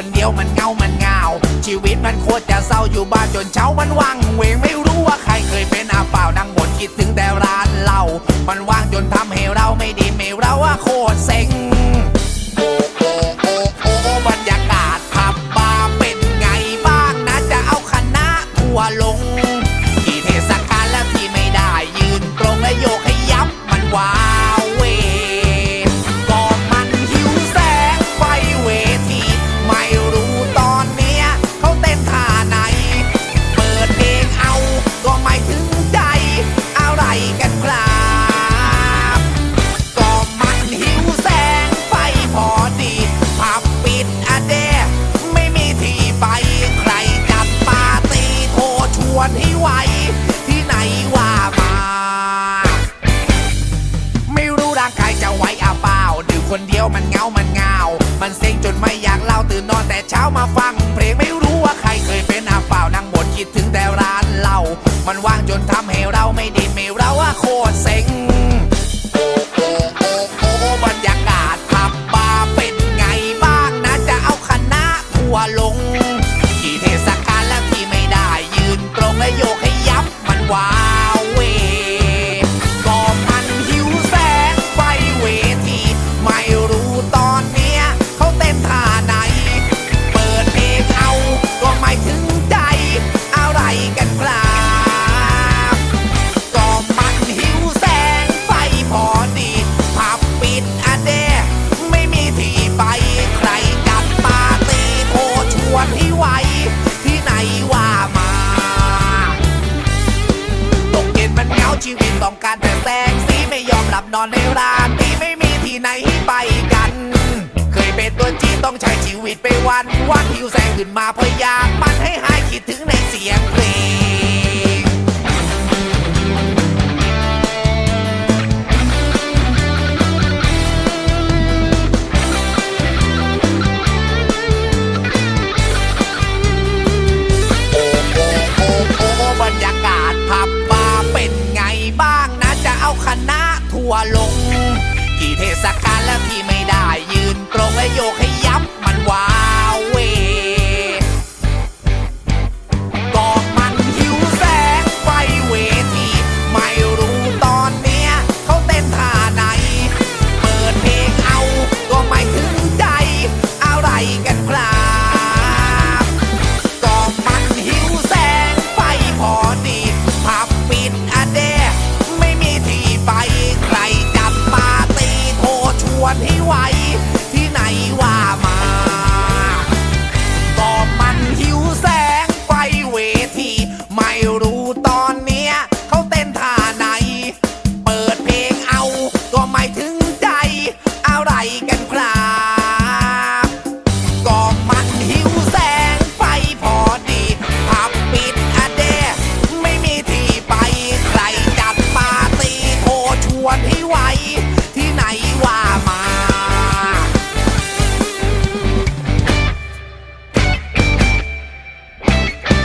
คนเดียวมันเงามันเงา ชีวิตมันโคตรจะเศร้าอยู่บ้านจนเช้ามันว่างเวงไม่รู้ว่าใครเคยเป็นอาเปล่านั่งบ่นคิดถึงแต่ร้านเหล้ามันว่างจนทำให้เราไม่ดีไม่เราว่าโคตรเซ็ง มันเงา มันเงา มันเซ็งจนไม่อยากเล่าตื่นนอนแต่เช้ามาฟัง เพลงไม่รู้ว่าใครเคยเป็นอาเปล่านั่งบ่นคิดถึงแต่ร้านเหล้ามันว่างจนทำให้เราไม่ดีไม่เราว่าโคตรเซ็งโอ้โอ้โอ้โอ้บรรยาก ตต้องการแต่แสงสีไม่ยอมหลับนอนในร้านที่ไม่มีที่ไหนให้ไปกัน เคยเป็นตัวจีต้องใช้ชีวิตไปวันวันหิวแสงขึ้นมาเพราะอยากมันให้หายคิดถึงในเสียงเพลง ที่ไหนว่ามา